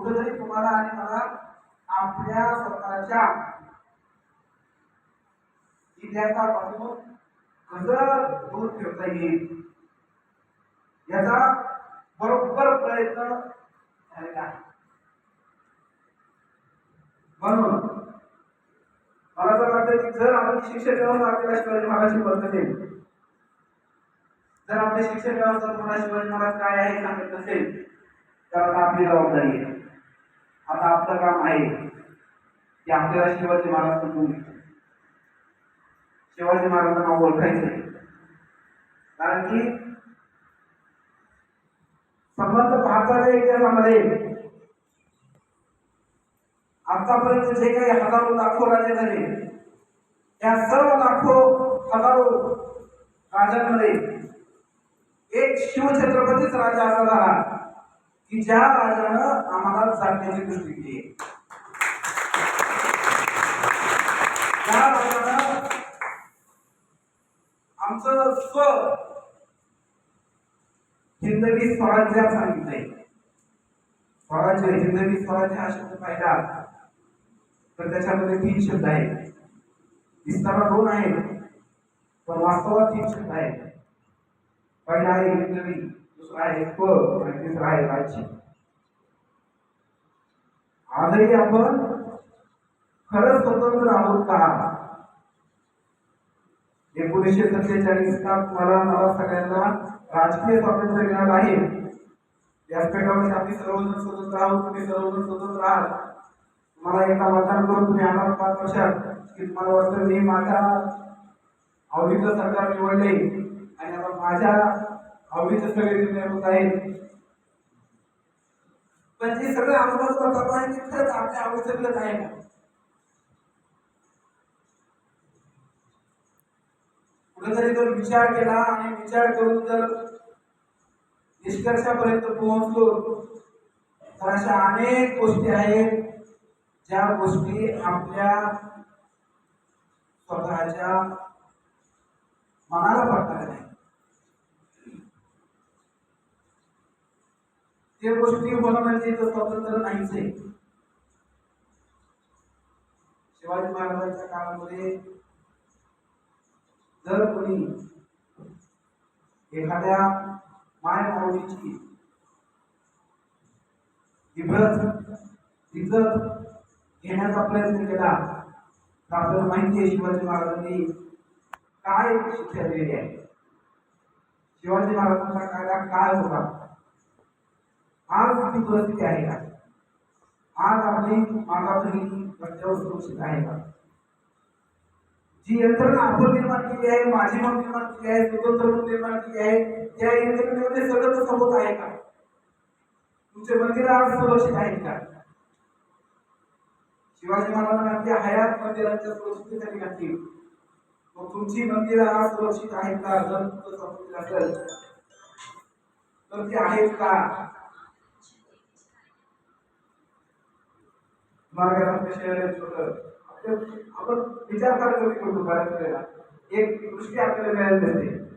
कुठेतरी तुम्हाला आणि मला आपल्या स्वतःच्या इतिहासापासून कसं दूर ठेवता येईल याचा बरोबर प्रयत्न झालेला आहे. म्हणून मला तर वाटतं की जर आपली शिक्षण व्यवस्था आपल्याला शिवाजी महाराज शिकवत जर आपली शिक्षण व्यवस्था तुम्हाला शिवाजी महाराज काय आहे सांगत नसेल तर आपली जबाबदारी आहे. आता आपलं काम आहे की आपल्याला शिवाजी महाराज समजून शिवाजी महाराजांना ओळखायचं कारण की संबंध भारताच्या इतिहासामध्ये आतापर्यंत जे काही हजारो लाखो राजे झाले त्या सर्व लाखो हजारो राजांमध्ये एक शिवछत्रपतीच राजा असा झाला. की ज्या राजानं आम्हाला जाणण्याची दृष्टी केली त्या राजानं आमचं स्व हिंदवी स्वराज्य सांगितलंय. स्वराज्य हिंदवी स्वराज्य हा शब्द पाहिला. तर त्याच्यामध्ये तीन शब्द आहेत. दिसताना दोन आहेत पण वास्तवात तीन शब्द आहेत. पहिला आहे हिंदवी. दुसरा आहे प आणि तिसरा आहे राज्य. आजही आपण खरंच स्वतंत्र आहोत का? एकोणीसशे सत्तेचाळीस सत्तेचाळीसला तुम्हाला मला सगळ्यांना राजकीय स्वातंत्र्य मिळालं आहे. व्यासपीठामध्ये आम्ही सर्वजण स्वतंत्र आहोत तुम्ही सर्वजण स्वतंत्र आहात. मला एका मतदान करून तुम्ही आम्हाला पाच वर्षात. की तुम्हाला वाटतं मी माझ्या आवडीचं सरकार निवडले आणि आता माझ्या आवडीचे सगळे निर्णय होत आहेत पण जे सगळं अनुभव आहे ते आहे विचार विचार अशा अनेक गोष्टी आहेत ज्या गोष्टी आपल्या स्वतःच्या मनाला पडणार नाही ते गोष्टी मला म्हणजे स्वातंत्र्य नाहीच आहे. शिवाजी महाराजांच्या काळामध्ये जर कोणी एखाद्या माय माऊलीची इब्रत इज्जत घेण्याचा प्रयत्न केला तर आपल्याला माहिती आहे शिवाजी महाराजांनी काय शिक्षा दिलेली आहे. शिवाजी महाराजांचा कायदा काय होता? आज ती परिस्थिती आहे का? आज आपली माता बहिणी रस्त्यावर सुरक्षित आहे का? जी यंत्रणा आपण निर्माण केली आहे माझी म्हणून निर्माण केली आहे स्वतंत्र म्हणून निर्माण केली आहे त्या यंत्रणेमध्ये सगळं तसं आहे का? तुमचे मंदिर आज सुरक्षित आहेत का? शिवाजी महाराजांना आपल्या हयात मंदिरांच्या सुरक्षिततेसाठी घातली मग तुमची मंदिरं आज सुरक्षित आहेत का? जर तुमचं स्वातंत्र्य असेल तर ते आहेत का? मार्गात शहर छोटं. आपण विचार करतो बऱ्याच वेळेला एक दृष्टी आपल्याला मिळाली नसते